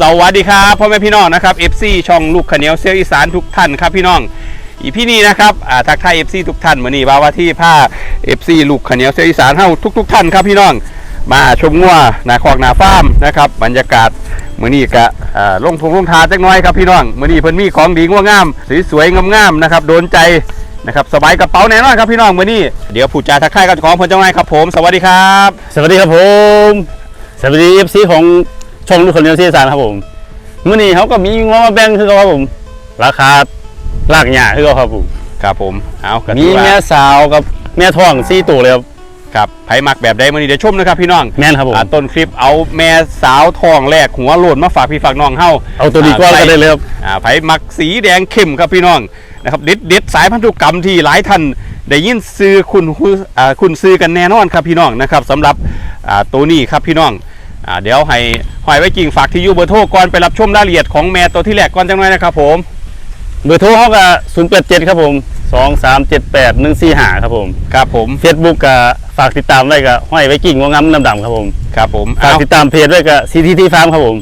สวัสดีครับพ่อแม่พี่น้องนะครับ FC ช่องลูกขเนียวเซียวอีสานทุกท่านครับพี่น้องอีพี่นี่นะครับอ่าทักทาย FC ทุกท่านมือนี้ว่าว่าที่ผ้า FC ลูกขเนียวเซียวอีสานเฮาทุกๆท่านครับพี่น้องมาชมงัวนาคอกนาฟาร์มนะครับบรรยากาศมือนี้ก็อ่าลงทงลงทาจักน้อยครับพี่น้องมือนี้เพิ่นมีของดีงัวงามสวยๆงามๆนะครับโดนใจนะครับสบายกระเป๋าแน่นอนครับพี่น้องมือนี้เดี๋ยวผู้จ่าทักทายกับของเพิ่นเจ้าไงครับผม สวัสดีครับ สวัสดีครับผมสวัสดีเอฟซีของ ช่องลูกคนเดียวที่สารครับผมมื่อนี้เขาก็มีงอมาแบ่งคือเขาครับผม ราคาลากหญ้าคือเขาครับผมครับผมเอาก็มีถือว่าแม่สาวกับแม่ท้องสี่ตัวเลยครับครับไผมักแบบใดมื้อนี้เดี๋ยวชมนะครับพี่น้องแม่นครับผมอ่าต้นคลิปเอาแม่สาวทองแรกหัวโลนมาฝากพี่ฝากน้องเฮาเอาตัวดีกว่าอ่าก็ได้เลยครับอ่าไผมักสีแดงเข้มครับพี่น้องนะครับเด็ดเด็ดสายพันธุกรรมที่หลายท่านได้ยินซื้อคุณฮู้อ่าคุณซื้อกันแน่นอนครับพี่น้องนะครับสำหรับอ่าตัวนี้ครับพี่น้อง อ่าเดี๋ยวให้หอยไว้กิ่งฝากที่อยู่เบอร์โทรก่อนไปรับชมรายละเอียดของแม่ตัวที่แรกก่อนจังหน่อยนะครับผมเบอร์โทรเขาก็ศูนย์แปดเจ็ดครับผมสองสามเจ็ดแปดหนึ่งสี่ห้าครับผมครับผมเฟซบุ๊กก็ฝากติดตามไว้ก็ห้อยไว้กิ่งงวงามดำๆครับผมครับผมฝากเอาติดตามเพจไว้ก็ซีทีทีฟาร์มครับผม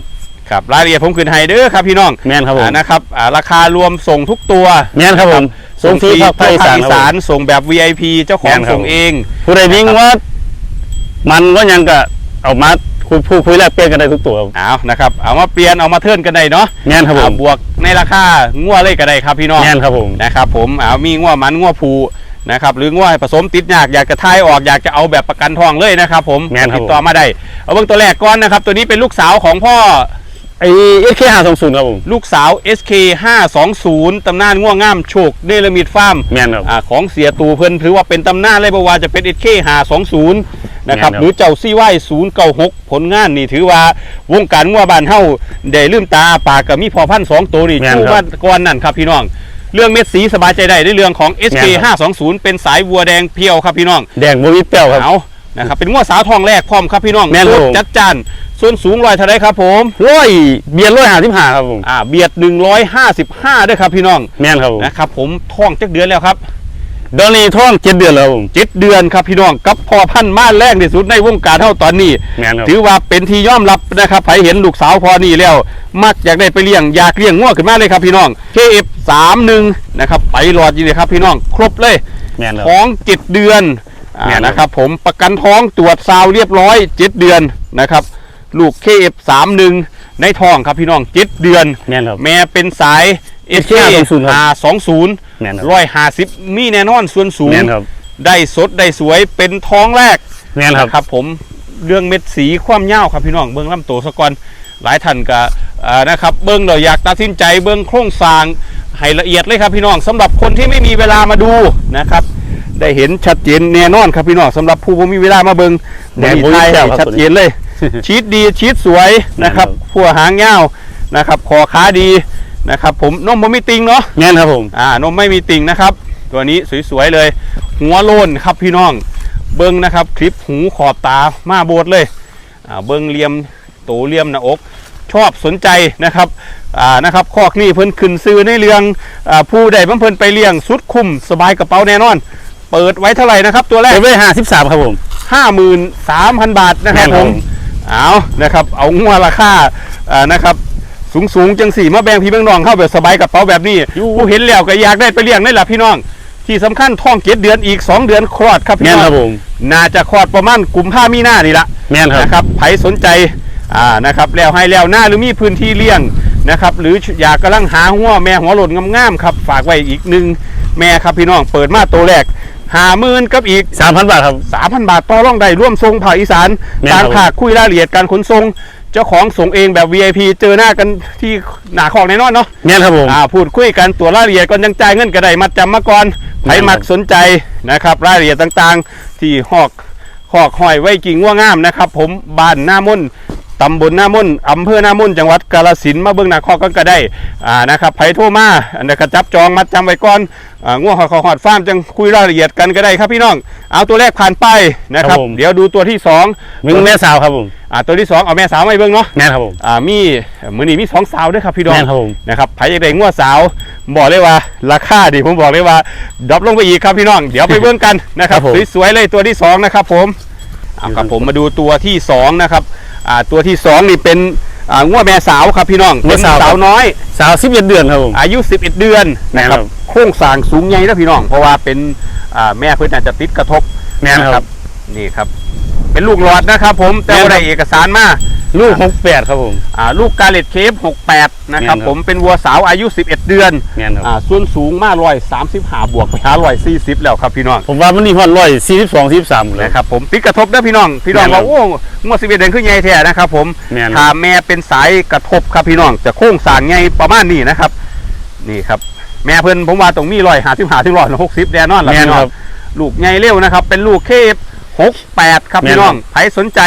ครับรายละเอียดผมคืนให้เด้อครับพี่น้องแม่นครับผมอ่านะครับอ่าราคารวมส่งทุกตัวแม่นครับผมส่งฟรีภาคภาคอีอีสานสาครับนส่งแบบ VIP เจ้าของแม่นครับส่งเอง ผู้ใดวิ่งว่ามันก็ยังก็เอามา คุยพูดคุยแลกเปลี่ยนกันได้ทุกตัวครับ เอานะครับ เอามาเปลี่ยนเอามาเทิร์นกันได้เนาะแม่นครับผมอ่าบวกในราคางัวเลยก็ได้ครับพี่น้องแม่นครับผม นะครับผมเอามีงัวมันงัวผูนะครับหรืองัวผสมติดยากอยากจะทายออกอยากจะเอาแบบประกันทองเลยนะครับผมแม่นครับติดต่อมาได้ เอาเบื้องตัวแรกก่อนนะครับ ตัวนี้เป็นลูกสาวของพ่อ ไอ้เอสเคห้าสองศูนย์ครับผม ลูกสาว SK 520ตำนานง่วงง่ามโชคเนลมิดฟาร์มแม่นครับ อ่าของเสียตูเพิ่นถือว่าเป็นตำนานเลยบ่ว่าจะเป็น SK 520นะครับแม่นครับ หรือเจ้าซี่ไว้096 ผลงานนี่ถือว่าวงการงัวบ้านเฮาได้ลืมตาอ้าปากกับมีพอพันธุ์สองตัวนี่แม่นชูครับว่าก่อนนั่นครับพี่น้อง เรื่องเม็ดสีสบายใจได้ในเรื่องของ SK แม่นครับ520 เป็นสายวัวแดงเพียวครับพี่น้องแดงบวิเปรี้ยวครับ เอานะครับเป็นงัวสาวทองแรกพร้อมครับพี่น้องแม่นครับผม จัดจาน ส่วนสูงลอยเท่าไรครับผมร้อยเบียร์ร้อยห้าสิบห้าครับผมอ่าเบียด155ด้วยครับพี่น้องแม่นครับผมนะครับผมท้องจักเดือนแล้วครับดอนนี้ท้องเจ็ดเดือนแล้วครับผมเจ็ดเดือนครับพี่น้องกับพ่อพันธุ์ม่านแรกที่สุดในวงการเท่าตอนนี้แม่นครับถือว่าเป็นที่ยอมรับนะครับใครเห็นลูกสาวพอนี่แล้ว มักอยากได้ไปเลี้ยงอยากเลี้ยงงัวขึ้นมาเลยครับพี่น้อง KF31 นะครับไปหลอดอยู่เลยครับพี่น้องครบเลยแม่นครับท้องเจ็ดเดือนอ่าแม่นครับนะครับผมประกันท้องตรวจซาวเรียบร้อยเจ็ดเดือนนะครับ ลูก KF31 ในท้องครับพี่น้องเจ็ดเดือน แม่นครับ แม่เป็นสาย SK 520 ครับ520แม่นครับร้อยห้าสิบมีแน่นอนส่วนสูง แม่นครับได้สดได้สวยเป็นท้องแรกแม่นครับ นะครับผมเรื่องเม็ดสีความยาวครับพี่น้องเบิ้งลำตัวสะก่อนหลายท่านก็อ่านะครับเบิ้งเราอยากตัดสินใจเบิ้งโครงสร้างให้ละเอียดเลยครับพี่น้องสำหรับคนที่ไม่มีเวลามาดูนะครับ ได้เห็นชัดเจนแน่นอนครับพี่น้องสำหรับผู้บ่มีเวลามาเบิ้งแดงมีบ่มีไทยแก้วครับ ชัดเจนเลย ชีดดีชีดสวยนะครับแม่นครับผัวหางยาวนะครับคอขาดีนะครับ ผมนมบ่มีติงเนาะแม่นครับผมอ่านมไม่มีติ่งนะครับ ตัวนี้สวยๆเลย หัวโลนครับพี่น้อง เบิ้งนะครับ คลิปหูขอบตามาโบดเลยอ่าเบิ้งเหลี่ยมโตเหลี่ยมหน้าอก ชอบสนใจนะครับอ่านะครับคอกนี่เพิ่นขึ้นซื้อในเรื่องอาผู้ใดเพิ่นไปเลี้ยงสุดคุ้มสบายกระเป๋าแน่นอน เปิดไว้เท่าไหร่นะครับ ตัวแรกเก็บไว้ห้าสิบสามครับผม53,000บาทนะครับแม่นคผรับม เอานะครับ เอางัวราคาอ่านะครับ สูงสูงๆจังสี่มาแบ่งพี่แบ่งน้องเข้าแบบสบายกระเป๋าแบบนี้ผู้เห็นแล้วก็อยากได้ไปเลี้ยงนี่แหละพี่น้อง ที่สำคัญท้องเจ็ดเดือนอีก 2 เดือนคลอดครับพี่แม่นน้องครับผมน่าจะคลอดประมาณกุมภามีนานี่ละแม่นครับนะครับใครสนใจอ่านะครับแล้วให้แล้วหน้าหรือมีพื้นที่เลี้ยงนะครับ หรืออยากกำลังหาหัวแม่หัวหล่นงามๆครับ ฝากไว้อีกหนึ่งแม่ครับพี่น้องเปิดมาตัวแรก หาหมื่นกับอีกสามพันบาทครับ3,000บาทต่อรองได้ร่วมทรงภาคอีสานแม่นครักาบรขาคุยรายละเอียดการขนส่งเจ้าของส่งเองแบบ VIP เจอหน้ากันที่หนาของแน่นอนเนาะแม่นครับผม อ่าพูดคุยกันตัวรายละเอียดก่อนยังจ่ายเงินก็ได้มัดจำมาก่อนใครแม่นครับมักสนใจนะครับ รายละเอียดต่างๆ ที่หอกหอกหอยไว้กิ่งง่วงามนะครับ ผมบ้านหน้ามน ตำบลหน้ามนอำเภอหน้ามนจังหวัดกาฬสินธุ์มาเบิ่งหน้าคอกกันก็ได้อ่านะครับไผโทรมาอันนี้ก็จับจองมัดจำไว้ก่อนอ่าง่วงหอยคอหอดฟาร์มจังคุยรายละเอียดกันก็ได้ครับพี่น้อง เอาตัวแรกผ่านไปนะครับครับผมเดี๋ยวดูตัวที่สองมึงแม่สาวครับผมอ่าตัวที่สองเอาแม่สาวมาให้เบิ่งเนาะแม่นครับผมอ่ามีมือนี้มีสองสาวด้วยครับพี่น้องแม่นครับผมนะครับไผอยากได้งัวสาวบอกเลยว่าราคาดิผมบอกเลยว่าดรอปลงไปอีกครับพี่น้อง เดี๋ยวไปเบิ่งกันนะครับครับผมสวยๆเลยตัวที่สองนะครับผมเอาครับผมมาดูตัวที่สองนะครับ อ่าตัวที่สองนี่เป็นอ่างัวแม่สาวครับพี่น้องงัวสาวเป็นสาวน้อย สาวสิบเอ็ดเดือนครับผม อายุ 11 เดือนนะคครัรับบโครงสร้างสูงใหญ่นะพี่น้อง เพราะว่าเป็นอ่าแม่เพื่อนอาจจะติดกระทบแม่นครับ นี่ครับ เป็นลูกหลอดนะครับผมแต่ว่าแม่นครับได้เอกสารมาลูกหกแปดครับผมอ่าลูกกาเลตเคฟ68 นะครับแม่นครับผมเป็นวัวสาวอายุ 11 เดือนแม่นครับอ่าส่วนสูงมากร้อยสามสิบหาบวกไปหาร้อยสี่สิบแล้วครับพี่น้องผมว่ามันนี่ฮอดร้อยสี่สิบสองสี่สิบสามเลยนะครับผมติดกระทบนะพี่น้อง พี่น้องแม่นครัว่าบโอ้งวดสิบเอ็ดเดือนขึ้นใหญ่แท้นะครับผมแม่นถ้าแม่เป็นสายกระทบครับพี่น้องจะโค้งสร้างใหญ่ประมาณนี้นะครับ นี่ครับแม่เพิ่นผมว่าตรงมีร้อยหาสิบหาถึงร้อยหกสิบแน่นอนล่ะแม่นพี่น้อคงรับลูกใหญ่เร็วนะครับ เป็นลูกเคฟ หกแปดครับแม่นพี่น้องครับใครสนใจ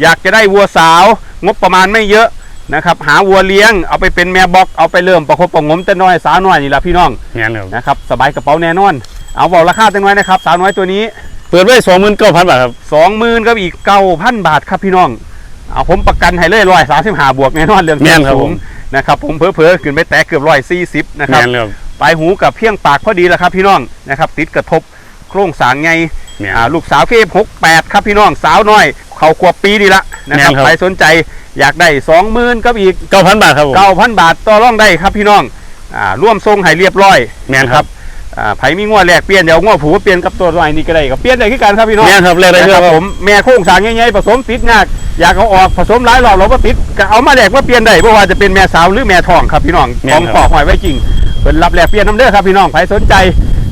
อยากจะได้วัวสาว งบประมาณไม่เยอะนะครับหาวัวเลี้ยงเอาไปเป็นแม่บอกเอาไปเริ่มประคบประหงมแต่น้อยสาวน้อยนี่ละพี่น้องแม่นครับนะครับสบายกระเป๋าแน่นอน เอาบอกราคาจังไว้นะครับสาวน้อยตัวนี้ เปิดไว้สองหมื่นเก้าพันบาทครับสองหมื่นก็อีกเก้าพันบาทครับพี่น้องเอาผมประกันให้เลยร้อยสามสิบห้าบวกแน่นอนเรื่องแม่นครับสูผงมนะครับผมเผลอๆขึ้นไปแตะเกือบร้อยสี่สิบนะครับแม่นครับปลายหูกับเพียงปากพอดีแล้วครับพี่น้องนะครับติดกระทบ โครงสร้างไงแม่นอ่าลูกสาวเคฟหกแปดครับพี่น้องสาวน้อย เขาขวบปีนี่ละนะครับแม่นครับ ใครสนใจอยากได้สองหมื่นก็อีกเก้าพันบาทครับผม เก้าพันบาทต่อรองได้ครับพี่น้องอ่าร่วมทรงให้เรียบร้อยแม่นครับ อ่าไผมีงวดแรกเปลี่ยนเดี๋ยวงวดผูเปลี่ยนกับตัวน้อยนี่ก็ได้ก็เปลี่ยนได้คือกันครับพี่น้อง แม่นครับแรกได้นะเรื่คอรังบคผรับมแม่โค้งสร้างง่ายๆผสมติดงากอยากเอาออกผสมหลายรอบเราก็ติดก็เอามาแลกว่าเปลี่ยนได้เพราะว่าจะเป็นแม่สาวหรือแม่ทองครับพี่น้องแม่ขนองครับปอกหอยไว้จริงเป็นรับแลกเปลี่ยนน้ำเด้อครับพี่น้องใครสนใจ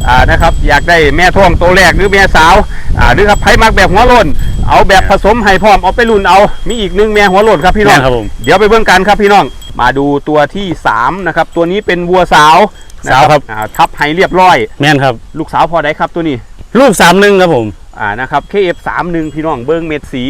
อ่านะครับอยากได้แม่ทองตัวแรกหรือแม่สาวอ่าหรือครับไผมักแบบหัวโล้นเอาแบบผสมให้พร้อมเอาไปรุ่นเอา มีอีกหนึ่งแม่หัวโล้นครับพี่น้องแม่นครับผม เดี๋ยวไปเบิ่งกันครับพี่น้อง มาดูตัวที่สามนะครับตัวนี้เป็นวัวสาวนะสาวครับ อ่าทับให้เรียบร้อย แม่นครับ ลูกสาวพอได้ครับตัวนี้ลูกสามหนึ่งครับผม อ่านะครับ KF31 พี่น้องเบิ้งเม็ดสี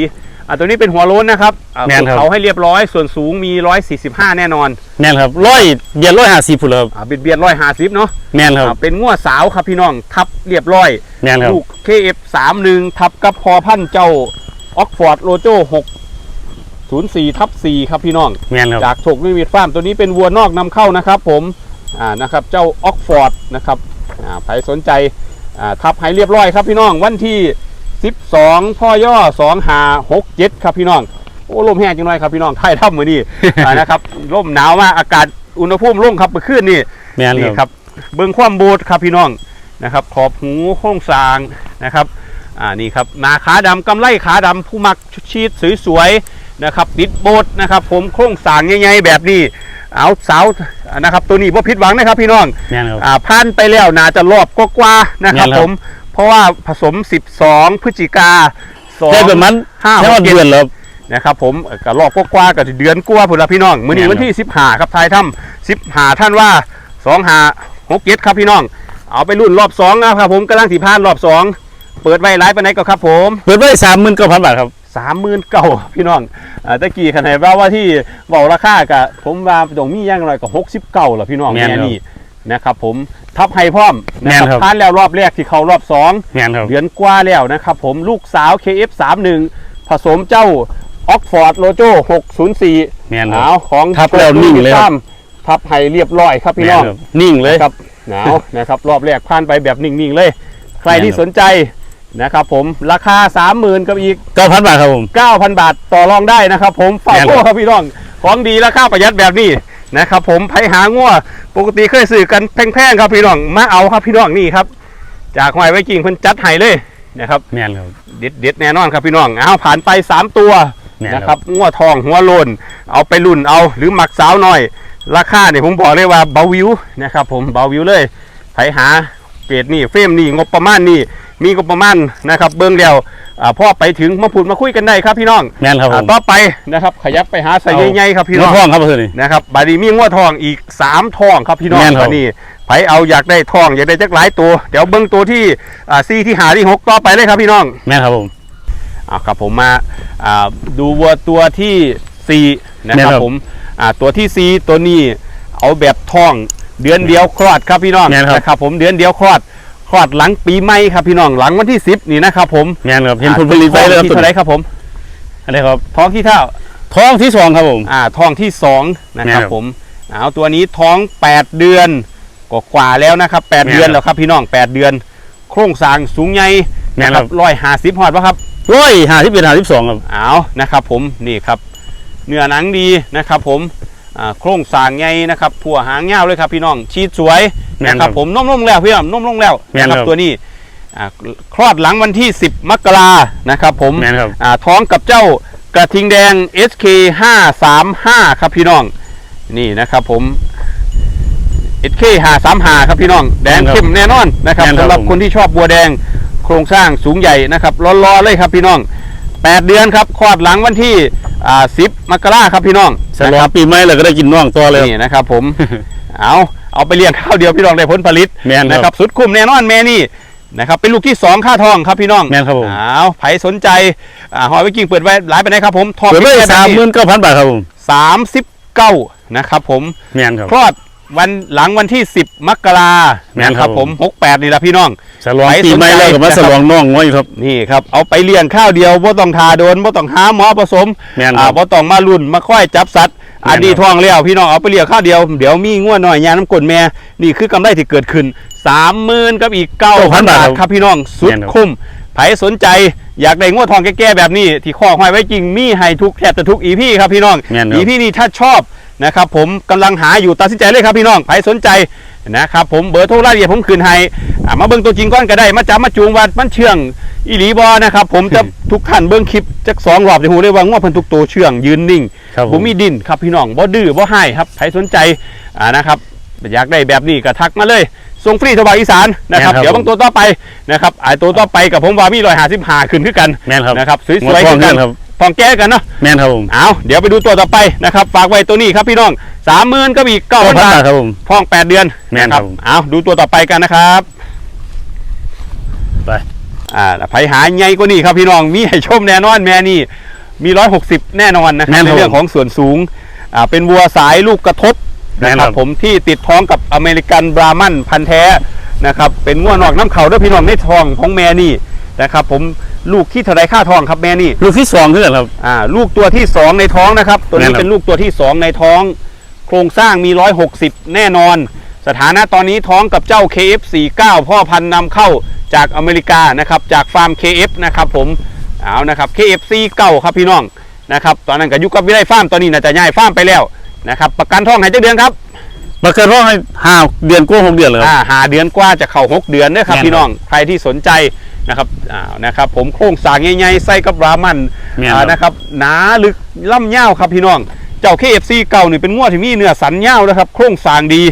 อ่าตัวนี้เป็นหัวโล้นนะครับอ่าแม่นครับเขาให้เรียบร้อย ส่วนสูงมี 145 แน่นอนแม่นครับร้อยเบียดร้อยห้าสิบพุ่นเลยครับอ่าเบียดเบียดร้อยห้าสิบเนาะแม่นครับอ่าเป็นงัวสาวครับพี่น้อง ทับเรียบร้อยแม่นครับลูก KF31 ทับกับพอพันธุ์เจ้าออกฟอร์ดโลโจ604ทับ4ครับพี่น้องแม่นครับจากโถกนิมิตฟาร์มตัวนี้เป็นวัวนอกนำเข้านะครับผมอ่านะครับเจ้าออกฟอร์ดนะครับอ่าใครสนใจอ่าทับให้เรียบร้อยครับพี่น้องวันที่ 12พ่อย่อ2หา6 7 ครับพี่น้องโอ้ลมแห้งจังเลยครับพี่น้องไทยถ้ำมือนี่อ่านะครับลมหนาวมากอากาศอุณหภูมิลงครับเมื่อคืนนี่แม่นนี่คครับรับ เบิ้งความโบดครับพี่น้องนะครับ ขอบหูโค้งสร้างนะครับอ่านี่ครับหนาขาดำกำไลขาดำผู้มักชีดสวยๆนะครับติดโบดนะครับ ผมโค้งสร้างใหญ่ๆแบบนี้เอาสาวนะครับ ตัวนี้พ่ผิดหวังนะครับพี่น้องแม่นครับอ่าผ่านไปแล้วน่าจะรอบกว่าๆนะครับแม่นครับผม เพราะว่าผสม 12 พฤศจิกาสองได้ประมาณห้าแค่หว่ากเจ็ดเดือนแล้วนะครับผมเอ่อก็รอบกว่าๆกับเดือนกว่าพุ่นละพี่น้องมื้อนี้แม่นวันที่15ครับทายถ้ำ15ท่านว่า2หา6 7ครับพี่น้อง เอาไปรุ่นรอบ2นะครับผมกำลังสิพานรอบ2เปิดไว้หลายปานไหนก็ครับผมเปิดไว้สามหมื่นเก้าพันบาทครับ30,000เก่าพี่น้องอ่าตะกี้ขนาดว่าว่าที่เว้าราคาก็ผมว่าตรงมีอย่างน้อยก็60เก่าล่ะพี่น้องแม่นครับแม่นี่นะครับผม ทับให้พร้อมนะแม่คนรับครับ ผ่านแล้วรอบแรกที่เขารอบสอง แม่นครับ เดือนกว่าแล้วนะครับผมลูกสาว KF31 ผสมเจ้าออกฟอร์ดโลโจ604แม่นครัหนาบวของทับแล้วนิ่งเลยครับ ทับให้เรียบร้อยครับพี่น้องแม่ครับนิ่งเลย ครับหนาวนะครับรอบแรกผ่านไปแบบนิ่งๆเลย ใครที่แม่นครับสนใจนะครับผมราคา 30,000กับอีก เก้าพันบาทครับผม 9,000 บาทต่อรองได้นะครับผมฝากแม่นโทครับษครับพี่น้องของดีราคาประหยัดแบบนี้ นะครับผมไผหางัวปกติเคยซื้อกันแพงๆครับพี่น้องมาเอาครับพี่น้องนี่ครับ จากหอยไว้จริงเพิ่นจัดให้เลยนะครับแม่นครับ เด็ดเด็ดๆแน่นอนครับพี่น้องเอาผ่านไป 3 ตัวแม่นนะคครัรับบงัวทองหัวโลนเอาไปรุ่นเอาหรือหมักสาวหน่อย ราคาเนี่ยผมบอกเลยว่าเบาวิวนะครับผมเบาวิวเลยไผหาเกรดนี่เฟรมนี่งบประมาณนี่มีงบประมาณนะครับ เบิ้งแล้ว อ่าพ่อไปถึงมาพูดมาคุยกันได้ครับพี่น้องแม่นครับผอ่ามต่อไปนะครับขยับไปหาใส่ใหญ่ๆครับพี่น้องหัวท้องครับเพื่อนนี่ นะครับบาดนีมีงัวทองอีก 3ทองครับพี่น้องแม่นครับอันนี้ไผเอาอยากได้ทองอยากได้จักหลายตัว เดี๋ยวเบิ้งตัวที่อ่าซีที่หาที่หกต่อไปเลยครับพี่น้องแม่นครับผม อ่าครับผมมาอ่าดูวัวตัวที่สี่นะแม่คนรับครับผมอ่าตัวที่สี่ตัวนี้เอาแบบทอง เดือนเดียวคลอดครับพี่น้องแม่นครับ นะครับผมเดือนเดียวคลอด คลอดหลังปีใหม่ครับพี่น้องหลังวันที่สิบนี่นะครับผมแม่นครับเห็นผลผลิตไปเลยครับที่ตัวเท่าไหรนี้ครับผมอะไรครับท้องที่เท่าท้องที่สองครับผมอ่าทองที่สองนะครับแม่นครับผมเอาตัวนี้ท้องแปดเดือนกกว่าๆแล้วนะครับแปดแม่นเดือนครับแล้วครับพี่น้องแปดเดือน โครงสร้างสูงใหญ่แม่นนะครับร้อยห้าสิบหอดปะครับร้อยห้าสิบเอ็ดห้าสิบสองครับเอานะครับผมนี่ครับเนื้อหนังดีนะครับผม อ่าโครงสร้างใหญ่นะครับถั่วหางยาวเลยครับพี่น้องชีดสวยแม่นนะคครัรับบผมนุ่มลงแล้วพี่น้องนุ่มลงแล้วแม่นนะครับครับ ตัวนี้อ่าคลอดหลังวันที่ 10 มกรานะครับผม แม่นครับ อ่าท้องกับเจ้ากระทิงแดง SK 535ครับพี่น้อง นี่นะครับผม SK 535ครับพี่น้อง แดงเข้มแน่นอนนะครับแม่นครับสำหรับผม คนที่ชอบบัวแดงโครงสร้างสูงใหญ่นะครับร้อนๆเลยครับพี่น้อง 8 เดือนครับคลอดหลังวันที่ อ่า10มกราครับพี่น้องฉลองปีใหม่เลยก็ได้กินน่องตัวเลยครับนี่นะครับผม เอาเอาไปเลี้ยงข้าวเดียวพี่น้องได้ผลผลิตแม่นครับนะครับ สุดคุ้มแน่นอนแม่นี่นะครับเป็นลูกที่ 2 ค่าทองครับพี่น้องแม่นครับผมเอาไผสนใจอ่าหอยไวกิ้งเปิดไว้หลายไปไหนครับผมทองเปิดไว้สามหมื่นเก้าพันบาทครับผมสามสิบเก้านะครับผมแม่นครับคลอด วันหลังวันที่ 10 มกราแม่นนะคครัรับบผผมม68นี่ละพี่น้องฉลองปีใหม่แล้วก็มาฉลองน่องไว้ครับนี่ครับเอาไปเลี้ยงข้าวเดียวบ่ต้องทาโดนบ่ต้องหาหมอผสมแม่นครับอ่าบ่ต้องมาลุ่นมาค่อยจับสัตว์แม่นอันนี้ครับทองแล้วพี่น้องเอาไปเลี้ยงข้าวเดียวเดี๋ยวมีง่วหน่อยยาน้ำกลนแม่นี่คือกำไรที่เกิดขึ้น30,000กับอีก9,000บาทครับพี่น้องสุดแม่นครับคุ้มไผสนใจอยากได้งวดทองแก่ๆแบบนี้ ที่ข้อห้อยไว้จริงมีให้ทุกแทบจะทุกอีพี่ครับพี่น้องแม่นครับอีพี่นี่ถ้าชอบ นะครับผมกำลังหาอยู่ตัดสินใจเลยครับพี่น้องใครสนใจนะครับผมเบอร์โทรรายละเอียดผมคืนให้อ่ามาเบิ่งตัวจริงก้อนก็ได้ มาจับมาจูงวัดมันเชื่องอีหลีบอนะครับผมจะทุกท่านเบิ่งคลิปจักสองรอบจะหูได้ว่าง่วเพิ่นทุกตัวเชื่องยืนนิ่งครับผมผมมีดินครับพี่น้องบ่ดื้อบ่ให้ครับใครสนใจอ่านะครับอยากได้แบบนี้ก็ทักมาเลยส่งฟรีทบาอีสานนะครับแม่นครับเดี๋ยวบางตัวต่อไปนะครับไอ้ตัวต่อไปกับผมว่ามีรอยหาสิบหาขึ้นขึ้นกันแม่นครับนะครับสงวยดๆทองขึ้นเงิกัน นครับทองแก้กันเนาะแม่นครับผมเอาเดี๋ยวไปดูตัวต่อไปนะครับฝากไว้ตัวนี้ครับพี่น้องสามหมื่นก็อีกเก้าเก้าพันพันบาบาททครับผมทองแปดเดือนแม่นนะครับผมเอาดูตัวต่อไปกันนะครับไปอ่าไผหาใหญ่กว่านี้ครับพี่น้องมีให้ชมแน่นอนแม่นี่มีร้อยหกสิบแน่นอนนะครัแม่บนในครับเรื่องของส่วนสูงอ่าเป็นวัวสายลูกกระทบแม่นะนคครัรับบผมที่ติดท้องกับอเมริกันบรามันพันธุ์แท้นะครับเป็นงัวนอกน้ำเขาด้วยพี่น้องในทองของแม่นี่นะครับผม ลูกที่เท่าไรค่าทองครับแม่นี่ลูกที่สองคือกันครับ อ่าลูกตัวที่2ในท้องนะครับ ตัวนี้แน่นอนเป็นลูกตัวที่2ในท้อง โครงสร้างมี160แน่นอน สถานะตอนนี้ท้องกับเจ้า KF49 พ่อพันธุ์นำเข้าจากอเมริกานะครับจากฟาร์ม KF นะครับผมเอานะครับ KF49 ครับพี่น้องนะครับตอนนั้นก็อยุกับวิไลฟาร์มตอนนี้น่าจะย้ายฟาร์มไปแล้วนะครับประกันท้องให้เจ้าเดือนครับประกันท้องให้ห้าเดือนกว่าหกเดือนเลยครับอ่าหาเดือนกว่าจะเข้า6เดือนเด้อครับแม่นพี่น้องใครที่สนใจ นะครับอ่านะครับผมโครงสร้างใหญ่ๆไส้กับรามันแม่นอ่าครับนะครับหนาลึกล่ำเง่าวครับพี่น้อง เจ้า KFC เก่านี่เป็นงวดที่มีเนื้อสันเง่าวนะครับ โครงสร้างดี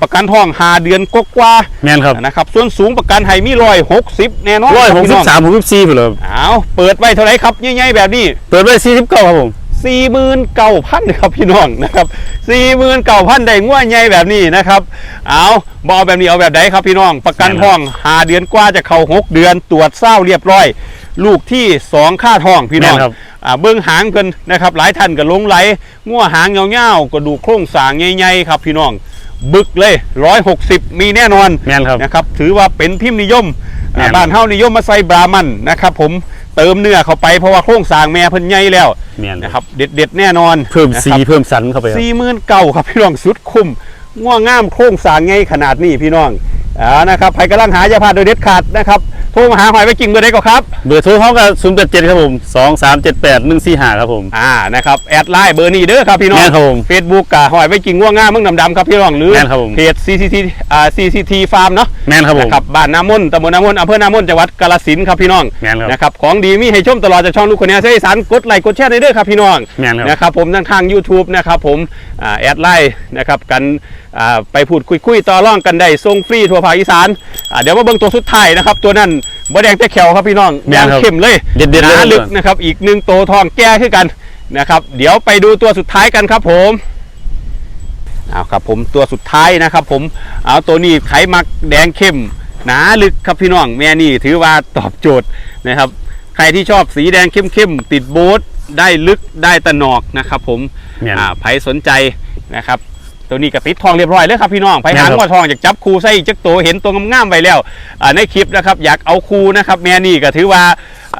ประกันทองหาเดือนกว่าแม่นครับๆนะครับส่วนสูงประกันให้มีร้อยหกสิบแน่นอนร้อยหกคสิพี่บน้งสามหกสิบสี่ไปเลยครับเอาเปิดไว้เท่าไหรครับใหญ่ๆแบบนี้ เปิดไว้สี่สิบเก้าครับผม สี่หมื่นเก้าพันครับพี่น้องนะครับสี่หมื่นเก้าพันได้ง่วใหญ่แบบนี้นะครับ เอาบเอาแบบนี้เอาแบบไหนครับพี่น้อง ประกันทองหาเดือนกว่าจะเข้าหกเดือนตรวจเศร้าเรียบร้อย ลูกที่สองค่าทองพี่น้องแม่นครับอ่าเบื้องหางเพิ่นนะครับหลายท่านก็หลงไหลง่วหางเงาๆก็ดูโครงสร้างใหญ่ๆครับพี่น้องบึกเลย160มีแน่นอนแม่นครับนะครับ ถือว่าเป็นพิมพ์นิยมแม่นอ่าบ้านเฮานิยมมาใส่บรามันนะครับผม เติมเนื้อเข้าไปเพราะว่าโครงสร้างแม่เพิ่นใหญ่แล้วแม่น นะครับเด็ดๆแน่นอนเพิ่มสีนะครับเพิ่มสันเข้าไปครับสี่หมื่นเก่าครับพี่น้องสุดคุ้มง่วงง่ามโครงสร้างใหญ่ขนาดนี้พี่น้องอ่านะครับใครกำลังหายาพลาดโดยเด็ดขาดนะครับ โทรมาหาหอยไว้กิ่งเบอร์ใดก็ครับเบอร์โทรเขาก็ศูนย์แปดเจ็ดครับผมสองสามเจ็ดแปดหนึ่งสี่ห้าครับผมอ่านะครับแอดไลน์เบอร์นี้เด้อครับพี่น้องแม่นครับผมเฟซบุ๊กกับหอยไว้กิ่งง่วงง่ามเมืองดำๆครับพี่น้องหรือแม่นครับผม เพจ CCT อ่า CCT Farm เนาะแม่นครับผม นะครับบ้านน้ำมนต์ตำบลน้ำมนต์อำเภอน้ำมนต์จังหวัดกาฬสินธุ์ครับพี่น้องแม่นครับนะครับของดีมีให้ชมตลอดจากช่องลูกคนนี้เสียอีสานกดไลค์กดแชร์ได้เด้อครับพี่น้องแม่นครับ นะครับผมทางทาง YouTube นะครับผมอ่าแอดไลน์นะครับกันอ่า ไปพูดคุยคุยต่อร่องกันได้ส่งฟรีทั่วภาคอีสานอ่าเดี๋ยวมาเบิ่งตัวสุดท้ายนะครับ ตัวนั้นบ่แดงแต่แขวครับพี่น้องแม่ยางนครับเข้มเลยเด็ดๆเลยหนาลึกครับนะครับ อีกหนึ่งตัวทองแก้ขึ้นกันนะครับ เดี๋ยวไปดูตัวสุดท้ายกันครับผมเอาครับผมตัวสุดท้ายนะครับ ผมเอาตัวนี้ไขมักแดงเข้มหนาลึกครับพี่น้องแม่นี่ถือว่าตอบโจทย์นะครับ ใครที่ชอบสีแดงเข้มๆติดโบ๊ทได้ลึกได้ตะหนอกนะครับ ผมแม่นอ่าไผสนใจนะครับ ตัวนี้กับติดทองเรียบร้อยเลยครับพี่น้องไผแม่นหาครับงว่าทองอยากจับคูใส่อีกจักตัวเห็นตัวงามๆไปแล้วอ่าในคลิปนะครับอยากเอาคูนะครับแม่นี่ก็ถือว่า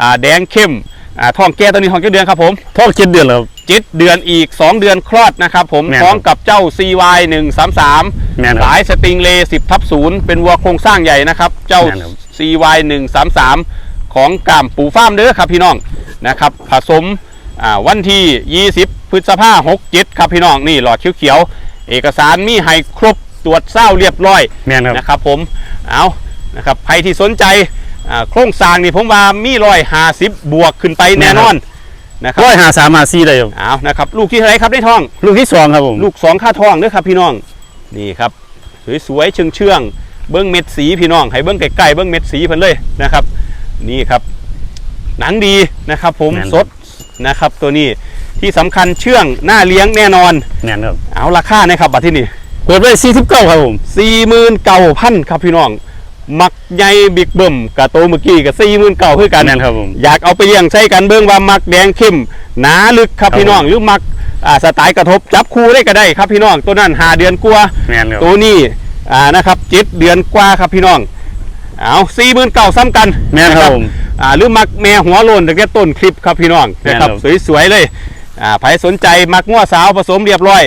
อ่าแดงเข้มอ่าทองแก่ตัวนี้ทองเจ็ดเดือนครับผมท้องเจ็ดเดือนแล้วครับเจ็ดเดือนอีก 2 เดือนคลอดนะครับผมแม่นครับพร้อมกับเจ้า CY 133แม่นครับสายสติงเล10ทับ0เป็นวัวโครงสร้างใหญ่นะครับเจ้าแม่นครับ CY 133ของกามปูฟ้าร์มเด้อครับพี่น้องนะครับผสมอ่าวันที่ 20 พฤษภาหกเจ็ดครับพี่น้องนี่หลอดเขียวๆ เอกสารมีให้ครบตรวจเศร้าเรียบร้อยแม่นครับ นะครับผมเอานะครับใครที่สนใจอ่าโครงสร้างนี่ผมว่ามีร้อยห้าสิบบวกขึ้นไปแน่นอนนะครัร้บอยหาสามหาสี่เลยครับเอานะครับลูกที่เท่าไหรครับได้ทอง ลูกที่สองครับผมลูกสองค่าทองเด้อครับพี่น้องนี่ครับสวยๆเชื่องๆเบิ้งเม็ดสีพี่น้องให้เบิ้งใกล้ๆเบิ้งเม็ดสีเพิ่นเลยนะครับ นี่ครับ หนังดีนะครับ ผมแม่นสด นะครับ ตัวนี้ที่สำคัญเชื่องหน้าเลี้ยงแน่นอนแม่นครับเอาราคานะครับบัดที่นี่เปิดไว้สี่สิบเก้าครับผมสี่หมื่นเก้าพันครับพี่น้องมักใหญ่บิ๊กเบิ่มกับโตเมื่อกี้กับสี่หมื่นเก้าคือกันแม่นครับผมอยากเอาไปเลี้ยงใช้กันเบิ่งว่ามักแดงเข้มหนาลึกครับครับพี่น้องหรือมักอ่าสไตล์กระทบจับคู่ได้ก็ได้ครับพี่น้องตัวนั้นหาเดือนกว่าแม่นครับตัวนี้อ่านะครับเจ็ดเดือนกว่าครับพี่น้องเอาสี่หมื่นเก้าซ้ำกันแม่นครับผม อ่าหรือมักแม่หัวโลนตั้งแต่ต้นคลิปครับพี่น้องแม่นนะคครัรับบสวยๆเลยอ่าใครสนใจมักงัวสาวผสมเรียบร้อย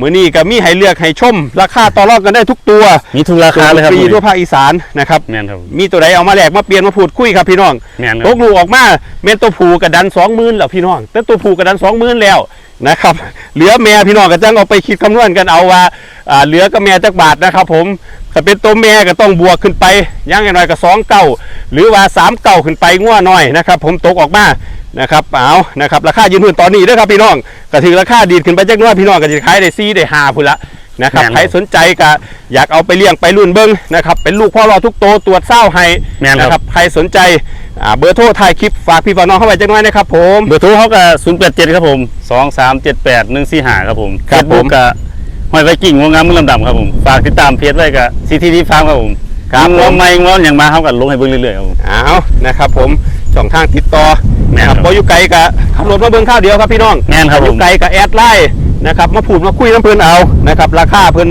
มือนี้ก็มีให้เลือกให้ชม ราคาต่อรองกันได้ทุกตัวมีทุกราคาเลยครับฟรีผมทั่วภาคอีสานนะครับ แม่นครับ มีตัวใดเอามาแลกมาเปลี่ยนมาพูดคุยครับพี่น้องแม่นคตรับกลูกออกมาเมนตัวผูกระดันสองหมื่นแล้วพี่น้องแต่ตัวผูกระดันสองหมื่นแล้ว นะครับเหลือแม่พี่น้องก็จังเอาไปคิดคำนวณกันเอาว่าอ่าเหลือก็แม่จักบาทนะครับ ผมถ้าเป็นตัวแม่ก็ต้องบวกขึ้นไปย่างอย่างน้อยก็สองเก้าหรือว่าสามเก้าขึ้นไปง่วน้อยนะครับ ผมตกออกมานะครับเอานะครับราคายืนพื้นตอนนี้เด้อครับพี่น้องก็ถือราคาดีดขึ้นไปจักหน้อยพี่น้องก็จะขายได้ซีได้ห้าพุ่นละนะครับแม่นครับใครสนใจก็อยากเอาไปเลี้ยงไปรุ่นเบิ้งนะครับเป็นลูกพ่อรอทุกโตวตรวจเศร้าให้แม่นครับนะครับใครสนใจ อ่าเบอร์โทรถ่ายคลิปฝากพี่ฝากน้องเข้าไปจังน้อยนะครับผม เบอร์โทรเขาก็ศูนย์แปดเจ็ดครับผมสองสามเจ็ดแปดหนึ่งสี่ห้าครับผมครับเฟซบุ๊กผมก็หอยไวกิ่งวงงามมือลำดำครับผมฝากติดตามเพจไว้กับซีทีทีฟาร์มครับผมครับงผวมงไม่งวงอย่างมาเขากันลงให้เบิ่งเรื่อยๆครับผม เอานะครับผมช่องทางติดต่อแม่นนะคครัรับบพออยู่ไกลกะขับรถมาเบิ่งข้าวเดียวครับพี่น้องแม่นครับอยู่ผมไกลกะแอดไลน์นะครับมาพูดมาคุยน้ำเพิ่นเอานะครับราคาเพิ่น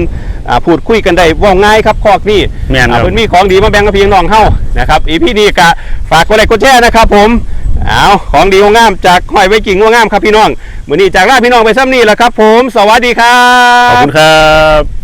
อ่าพูดคุยกันได้ว่องง่ายครับคอกนี่แม่นครับ อ่าเพิ่นมีของดีมาแบ่งกับพี่น้องเฮานะครับอีพี่ดีกะฝากกดไลค์กดแชร์นะครับผมเอาของดีงามจากหอยไว้กิ่งงามครับพี่น้องมื้อนี้จากลาพี่น้องไปซ้ำนี่แหละครับ ผม สวัสดีครัขอบ บคุณครับ